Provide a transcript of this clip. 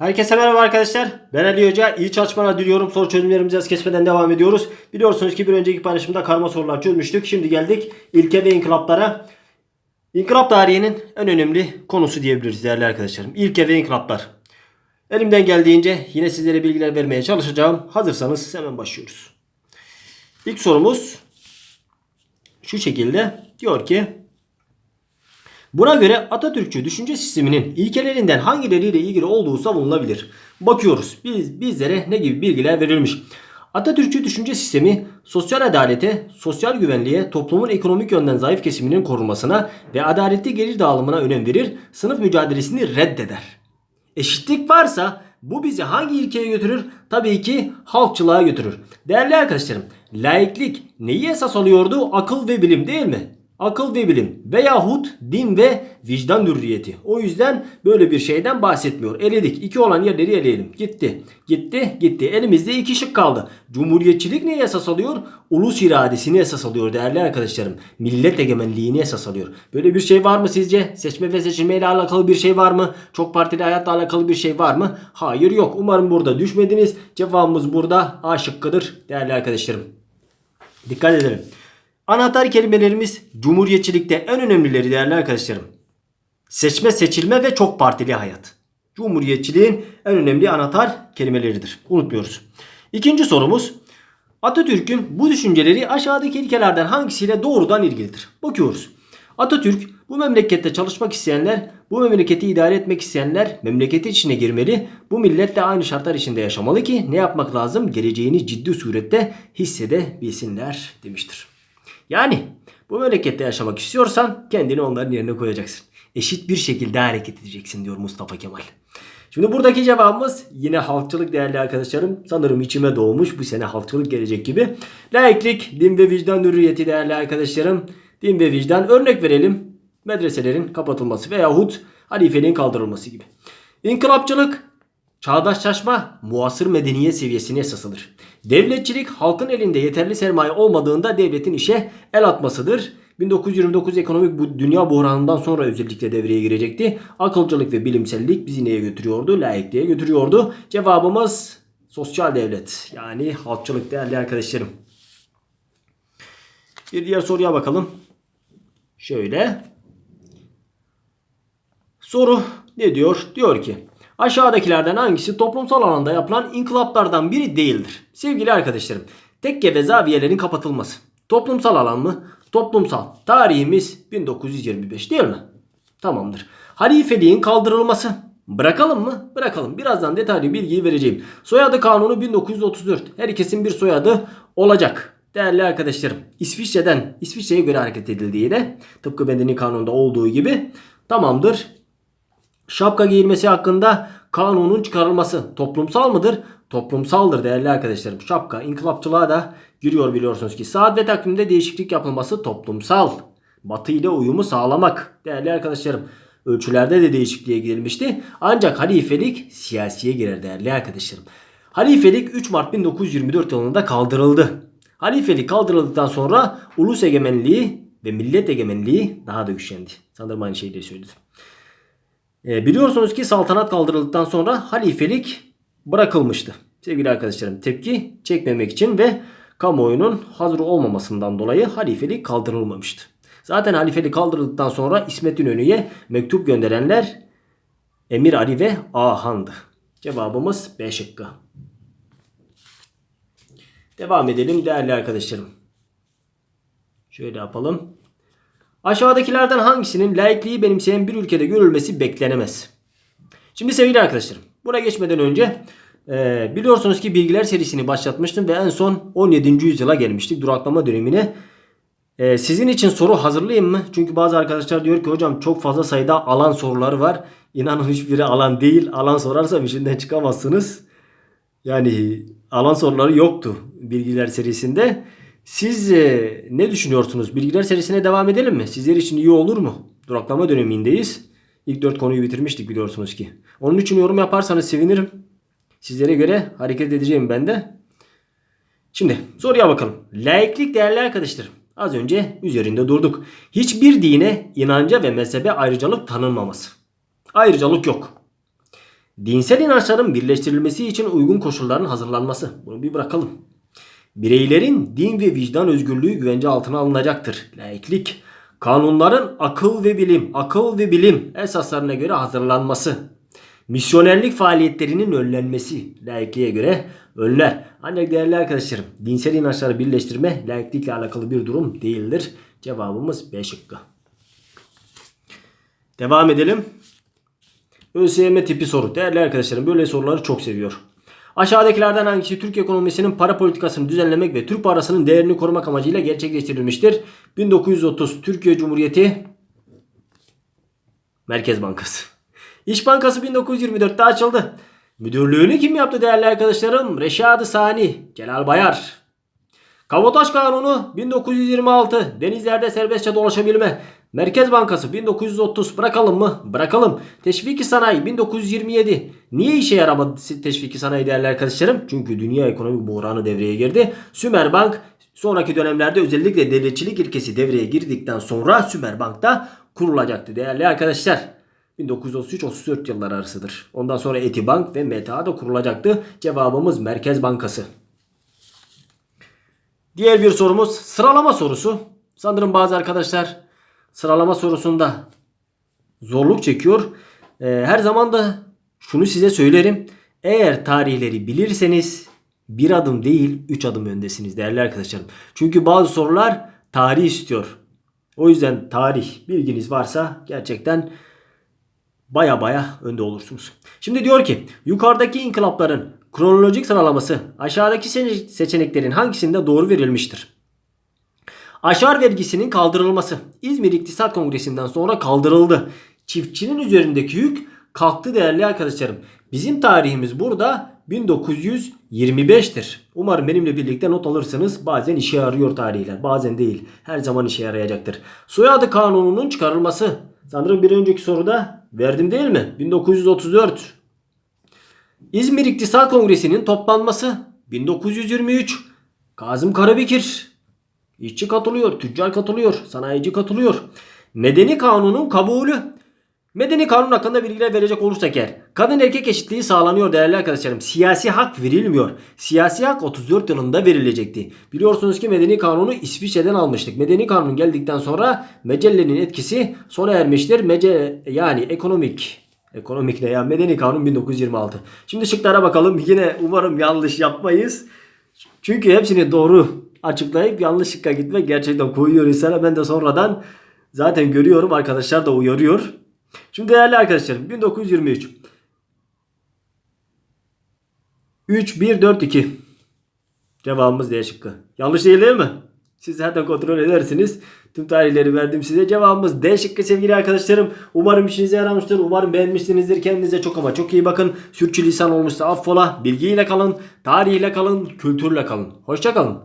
Herkese merhaba arkadaşlar. Ben Ali Hoca. İyi çalışmalar diliyorum. Soru çözümlerimize hız kesmeden devam ediyoruz. Biliyorsunuz ki bir önceki paylaşımda karma sorular çözmüştük. Şimdi geldik ilke ve inkılaplara. İnkılap tarihinin en önemli konusu diyebiliriz değerli arkadaşlarım. İlke ve inkılaplar. Elimden geldiğince yine sizlere bilgiler vermeye çalışacağım. Hazırsanız hemen başlıyoruz. İlk sorumuz şu şekilde. Diyor ki Buna göre Atatürkçü düşünce sisteminin ilkelerinden hangileriyle ilgili olduğu savunulabilir. Bakıyoruz biz, bizlere ne gibi bilgiler verilmiş. Atatürkçü düşünce sistemi sosyal adalete, sosyal güvenliğe, toplumun ekonomik yönden zayıf kesiminin korunmasına ve adaletli gelir dağılımına önem verir, sınıf mücadelesini reddeder. Eşitlik varsa bu bizi hangi ilkeye götürür? Tabii ki halkçılığa götürür. Değerli arkadaşlarım, laiklik neyi esas alıyordu? Akıl ve bilim değil mi? Akıl ve bilim veyahut din ve vicdan hürriyeti. O yüzden böyle bir şeyden bahsetmiyor. Eledik. İki olan yerleri eleyelim. Gitti. Gitti. Gitti. Elimizde iki şık kaldı. Cumhuriyetçilik neyi esas alıyor? Ulus iradesini esas alıyor değerli arkadaşlarım. Millet egemenliğini esas alıyor. Böyle bir şey var mı sizce? Seçme ve seçilme ile alakalı bir şey var mı? Çok partili hayatla alakalı bir şey var mı? Hayır yok. Umarım burada düşmediniz. Cevabımız burada A şıkkıdır değerli arkadaşlarım. Dikkat edelim. Anahtar kelimelerimiz cumhuriyetçilikte en önemlileri değerli arkadaşlarım. Seçme, seçilme ve çok partili hayat. Cumhuriyetçiliğin en önemli anahtar kelimeleridir. Unutmuyoruz. İkinci sorumuz. Atatürk'ün bu düşünceleri aşağıdaki ilkelerden hangisiyle doğrudan ilgilidir? Bakıyoruz. Atatürk bu memlekette çalışmak isteyenler, bu memleketi idare etmek isteyenler memleketi içine girmeli. Bu milletle aynı şartlar içinde yaşamalı ki ne yapmak lazım? Geleceğini ciddi surette hissedebilsinler demiştir. Yani bu memlekette yaşamak istiyorsan kendini onların yerine koyacaksın. Eşit bir şekilde hareket edeceksin diyor Mustafa Kemal. Şimdi buradaki cevabımız yine halkçılık değerli arkadaşlarım. Sanırım içime doğmuş bu sene halkçılık gelecek gibi. Laiklik, din ve vicdan hürriyeti değerli arkadaşlarım. Din ve vicdan örnek verelim. Medreselerin kapatılması veyahut halifeliğin kaldırılması gibi. İnkılapçılık Çağdaşlaşma muasır medeniyet seviyesine esas alır. Devletçilik halkın elinde yeterli sermaye olmadığında devletin işe el atmasıdır. 1929 ekonomik bu dünya buhranından sonra özellikle devreye girecekti. Akılcılık ve bilimsellik bizi neye götürüyordu? Laikliğe götürüyordu. Cevabımız sosyal devlet. Yani halkçılık değerli arkadaşlarım. Bir diğer soruya bakalım. Şöyle. Soru ne diyor? Diyor ki Aşağıdakilerden hangisi toplumsal alanda yapılan inkılaplardan biri değildir? Sevgili arkadaşlarım, tekke ve zaviyelerin kapatılması. Toplumsal alan mı? Toplumsal. Tarihimiz 1925 değil mi? Tamamdır. Halifeliğin kaldırılması. Bırakalım mı? Bırakalım. Birazdan detaylı bilgiyi vereceğim. Soyadı kanunu 1934. Herkesin bir soyadı olacak. Değerli arkadaşlarım, İsviçre'den İsviçre'ye göre hareket edildiğine tıpkı bedeni kanununda olduğu gibi tamamdır. Şapka giyilmesi hakkında kanunun çıkarılması toplumsal mıdır? Toplumsaldır değerli arkadaşlarım. Şapka inkılapçılığa da giriyor biliyorsunuz ki. Saat ve takvimde değişiklik yapılması toplumsal. Batı ile uyumu sağlamak değerli arkadaşlarım. Ölçülerde de değişikliğe gidilmişti. Ancak halifelik siyasiye girer değerli arkadaşlarım. Halifelik 3 Mart 1924 yılında kaldırıldı. Halifelik kaldırıldıktan sonra ulus egemenliği ve millet egemenliği daha da güçlendi. Sanırım aynı şeyi söyledim. E, biliyorsunuz ki saltanat kaldırıldıktan sonra halifelik bırakılmıştı. Sevgili arkadaşlarım tepki çekmemek için ve kamuoyunun hazır olmamasından dolayı halifelik kaldırılmamıştı. Zaten halifelik kaldırıldıktan sonra İsmet İnönü'ye mektup gönderenler Emir Ali ve Ahan'dı. Cevabımız B şıkkı. Devam edelim değerli arkadaşlarım. Şöyle yapalım. Aşağıdakilerden hangisinin laikliği benimseyen bir ülkede görülmesi beklenemez? Şimdi sevgili arkadaşlarım buna geçmeden önce e, biliyorsunuz ki bilgiler serisini başlatmıştım ve en son 17. yüzyıla gelmiştik duraklama dönemine. E, sizin için soru hazırlayayım mı? Çünkü bazı arkadaşlar diyor ki hocam çok fazla sayıda alan soruları var. İnanın hiçbiri alan değil. Alan sorarsam işinden çıkamazsınız. Yani alan soruları yoktu bilgiler serisinde. Siz e, ne düşünüyorsunuz? Bilgiler serisine devam edelim mi? Sizler için iyi olur mu? Duraklama dönemindeyiz. İlk dört konuyu bitirmiştik biliyorsunuz ki. Onun için yorum yaparsanız sevinirim. Sizlere göre hareket edeceğim ben de. Şimdi soruya bakalım. Laiklik değerli arkadaşlar. Az önce üzerinde durduk. Hiçbir dine, inanca ve mezhebe ayrıcalık tanınmaması. Ayrıcalık yok. Dinsel inançların birleştirilmesi için uygun koşulların hazırlanması. Bunu bir bırakalım. Bireylerin din ve vicdan özgürlüğü güvence altına alınacaktır. Laiklik. Kanunların akıl ve bilim, akıl ve bilim esaslarına göre hazırlanması. Misyonerlik faaliyetlerinin önlenmesi laikliğe göre önler. Ancak değerli arkadaşlarım dinsel inançları birleştirme laiklikle alakalı bir durum değildir. Cevabımız B şıkkı. Devam edelim. ÖSYM tipi soru. Değerli arkadaşlarım böyle soruları çok seviyor. Aşağıdakilerden hangisi Türk ekonomisinin para politikasını düzenlemek ve Türk parasının değerini korumak amacıyla gerçekleştirilmiştir? 1930 Türkiye Cumhuriyeti Merkez Bankası. İş Bankası 1924'te açıldı. Müdürlüğünü kim yaptı değerli arkadaşlarım? Reşad-ı Sani, Celal Bayar. Kabotaj Kanunu 1926 denizlerde serbestçe dolaşabilme. Merkez Bankası 1930 bırakalım mı? Bırakalım. Teşviki sanayi 1927. Niye işe yaramadı teşviki sanayi değerli arkadaşlarım? Çünkü dünya ekonomik buhranı devreye girdi. Sümer Bank sonraki dönemlerde özellikle devletçilik ilkesi devreye girdikten sonra Sümer Bank'ta kurulacaktı değerli arkadaşlar. 1933-34 yıllar arasıdır. Ondan sonra Etibank ve Meta da kurulacaktı. Cevabımız Merkez Bankası. Diğer bir sorumuz sıralama sorusu. Sanırım bazı arkadaşlar sıralama sorusunda zorluk çekiyor. Ee, her zaman da şunu size söylerim. Eğer tarihleri bilirseniz bir adım değil üç adım öndesiniz değerli arkadaşlarım. Çünkü bazı sorular tarih istiyor. O yüzden tarih bilginiz varsa gerçekten baya baya önde olursunuz. Şimdi diyor ki yukarıdaki inkılapların kronolojik sıralaması aşağıdaki se- seçeneklerin hangisinde doğru verilmiştir? Aşar vergisinin kaldırılması Izmir İktisat Kongresi'nden sonra kaldırıldı. Çiftçinin üzerindeki yük kalktı değerli arkadaşlarım. Bizim tarihimiz burada 1925'tir. Umarım benimle birlikte not alırsınız. Bazen işe yarıyor tarihler. Bazen değil. Her zaman işe yarayacaktır. Soyadı kanununun çıkarılması. Sanırım bir önceki soruda verdim değil mi? 1934. İzmir İktisat Kongresi'nin toplanması 1923. Kazım Karabekir. İşçi katılıyor, tüccar katılıyor, sanayici katılıyor. Medeni kanunun kabulü. Medeni kanun hakkında bilgiler verecek olursak eğer. Kadın erkek eşitliği sağlanıyor değerli arkadaşlarım. Siyasi hak verilmiyor. Siyasi hak 34 yılında verilecekti. Biliyorsunuz ki medeni kanunu İsviçre'den almıştık. Medeni kanun geldikten sonra mecellenin etkisi sona ermiştir. Mece yani ekonomik Ekonomik ne ya? Medeni kanun 1926. Şimdi şıklara bakalım. Yine umarım yanlış yapmayız. Çünkü hepsini doğru açıklayıp yanlış şıkka gitmek gerçekten koyuyor insana. Ben de sonradan zaten görüyorum. Arkadaşlar da uyarıyor. Şimdi değerli arkadaşlarım 1923. 3, 1, 4, 2. Cevabımız D şıkkı. Yanlış değil değil mi? Siz zaten kontrol edersiniz. Tüm tarihleri verdim size. Cevabımız D şıkkı sevgili arkadaşlarım. Umarım işinize yaramıştır. Umarım beğenmişsinizdir. Kendinize çok ama çok iyi bakın. Sürçülisan olmuşsa affola. Bilgiyle kalın. Tarihle kalın. Kültürle kalın. Hoşçakalın.